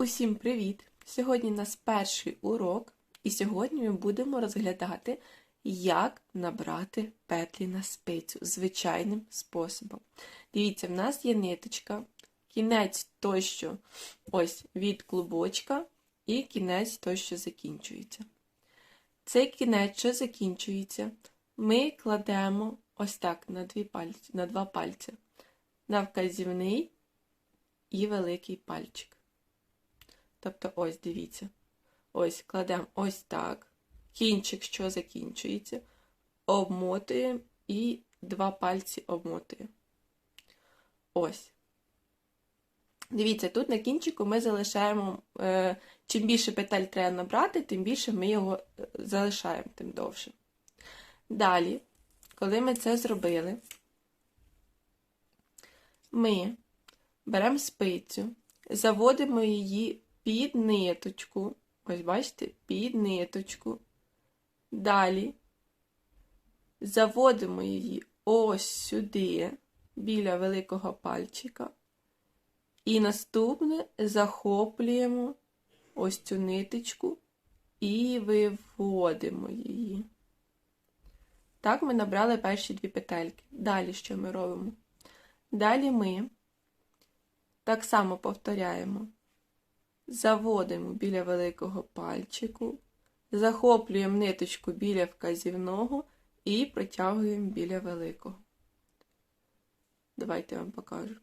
Усім привіт! Сьогодні у нас перший урок, і сьогодні ми будемо розглядати, як набрати петлі на спицю звичайним способом. Дивіться, в нас є ниточка, кінець той, що ось від клубочка, і кінець той, що закінчується. Цей кінець, що закінчується, ми кладемо ось так на, дві пальці, на два пальці, на вказівний і великий пальчик. Тобто, ось дивіться. Ось кладемо ось так. Кінчик, що закінчується, обмотуємо і два пальці обмотуємо. Ось. Дивіться, тут на кінчику ми залишаємо, е, чим більше петель треба набрати, тим більше ми його е, залишаємо, тим довше. Далі, коли ми це зробили, ми беремо спицю, заводимо її під ниточку. Ось бачите, під ниточку. Далі заводимо її ось сюди, біля великого пальчика. І наступне захоплюємо ось цю ниточку і виводимо її. Так ми набрали перші дві петельки. Далі що ми робимо? Далі ми так само повторяємо. Заводимо біля великого пальчику, захоплюємо ниточку біля вказівного і протягуємо біля великого. Давайте я вам покажу.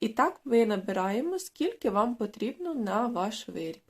І так ми набираємо, скільки вам потрібно на ваш виріб.